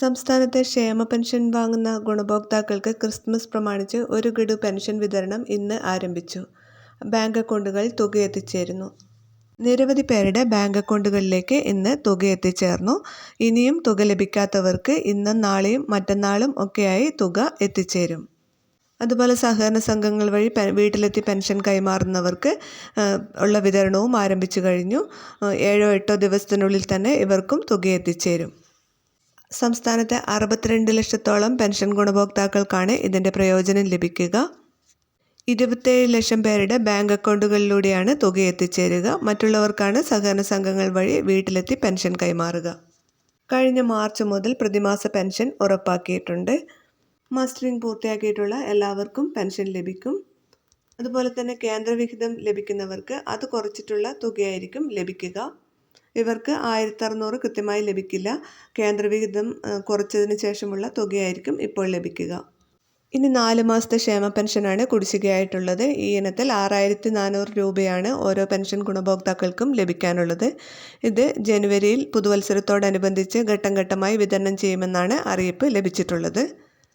സംസ്ഥാനത്തെ ക്ഷേമ പെൻഷൻ വാങ്ങുന്ന ഗുണഭോക്താക്കൾക്ക് ക്രിസ്മസ് പ്രമാണിച്ച് ഒരു ഗഡു പെൻഷൻ വിതരണം ഇന്ന് ആരംഭിച്ചു. ബാങ്ക് അക്കൗണ്ടുകൾ തുക എത്തിച്ചേരുന്നു. നിരവധി പേരുടെ ബാങ്ക് അക്കൗണ്ടുകളിലേക്ക് ഇന്ന് തുക എത്തിച്ചേർന്നു. ഇനിയും തുക ലഭിക്കാത്തവർക്ക് ഇന്നും നാളെയും മറ്റന്നാളും ഒക്കെയായി തുക എത്തിച്ചേരും. അതുപോലെ സഹകരണ സംഘങ്ങൾ വഴി വീട്ടിലെത്തി പെൻഷൻ കൈമാറുന്നവർക്ക് ഉള്ള വിതരണവും ആരംഭിച്ചു കഴിഞ്ഞു. ഏഴോ എട്ടോ ദിവസത്തിനുള്ളിൽ തന്നെ ഇവർക്കും തുക എത്തിച്ചേരും. സംസ്ഥാനത്തെ അറുപത്തിരണ്ട് ലക്ഷത്തോളം പെൻഷൻ ഗുണഭോക്താക്കൾക്കാണ് ഇതിന്റെ പ്രയോജനം ലഭിക്കുക. ഇരുപത്തേഴ് ലക്ഷം പേരുടെ ബാങ്ക് അക്കൗണ്ടുകളിലൂടെയാണ് തുക എത്തിച്ചേരുക. മറ്റുള്ളവർക്കാണ് സഹകരണ സംഘങ്ങൾ വഴി വീട്ടിലെത്തി പെൻഷൻ കൈമാറുക. കഴിഞ്ഞ മാർച്ച് മുതൽ പ്രതിമാസ പെൻഷൻ ഉറപ്പാക്കിയിട്ടുണ്ട്. മസ്റ്ററിംഗ് പൂർത്തിയാക്കിയിട്ടുള്ള എല്ലാവർക്കും പെൻഷൻ ലഭിക്കും. അതുപോലെ തന്നെ കേന്ദ്രവിഹിതം ലഭിക്കുന്നവർക്ക് അത് കുറച്ചിട്ടുള്ള തുകയായിരിക്കും ലഭിക്കുക. ഇവർക്ക് ആയിരത്തി അറുന്നൂറ് കൃത്യമായി ലഭിക്കില്ല. കേന്ദ്രവിഹിതം കുറച്ചതിന് ശേഷമുള്ള തുകയായിരിക്കും ഇപ്പോൾ ലഭിക്കുക. ഇനി നാല് മാസത്തെ ക്ഷേമ പെൻഷനാണ് കുടിശ്ശികയായിട്ടുള്ളത്. ഈ ഇനത്തിൽ ആറായിരത്തി നാനൂറ് രൂപയാണ് ഓരോ പെൻഷൻ ഗുണഭോക്താക്കൾക്കും ലഭിക്കാനുള്ളത്. ഇത് ജനുവരിയിൽ പുതുവത്സരത്തോടനുബന്ധിച്ച് ഘട്ടം ഘട്ടമായി വിതരണം ചെയ്യുമെന്നാണ് അറിയിപ്പ് ലഭിച്ചിട്ടുള്ളത്.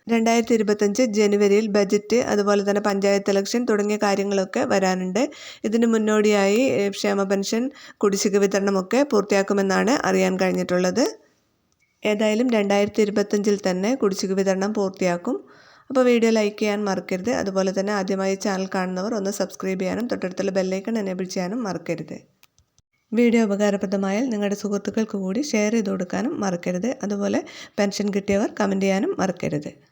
രണ്ടായിരത്തി ഇരുപത്തഞ്ച് ജനുവരിയിൽ ബജറ്റ് അതുപോലെ തന്നെ പഞ്ചായത്ത് ഇലക്ഷൻ തുടങ്ങിയ കാര്യങ്ങളൊക്കെ വരാനുണ്ട്. ഇതിന് മുന്നോടിയായി ക്ഷേമ പെൻഷൻ കുടിശ്ശിക വിതരണമൊക്കെ പൂർത്തിയാക്കുമെന്നാണ് അറിയാൻ കഴിഞ്ഞിട്ടുള്ളത്. ഏതായാലും രണ്ടായിരത്തി ഇരുപത്തഞ്ചിൽ തന്നെ കുടിശ്ശിക വിതരണം പൂർത്തിയാക്കും. അപ്പോൾ വീഡിയോ ലൈക്ക് ചെയ്യാൻ മറക്കരുത്. അതുപോലെ തന്നെ ആദ്യമായി ചാനൽ കാണുന്നവർ ഒന്ന് സബ്സ്ക്രൈബ് ചെയ്യാനും തൊട്ടടുത്തുള്ള ബെല്ലൈക്കൺ എനേബിൾ ചെയ്യാനും മറക്കരുത്. വീഡിയോ ഉപകാരപ്രദമായാൽ നിങ്ങളുടെ സുഹൃത്തുക്കൾക്ക് കൂടി ഷെയർ ചെയ്ത് കൊടുക്കാനും മറക്കരുത്. അതുപോലെ പെൻഷൻ കിട്ടിയവർ കമന്റ് ചെയ്യാനും മറക്കരുത്.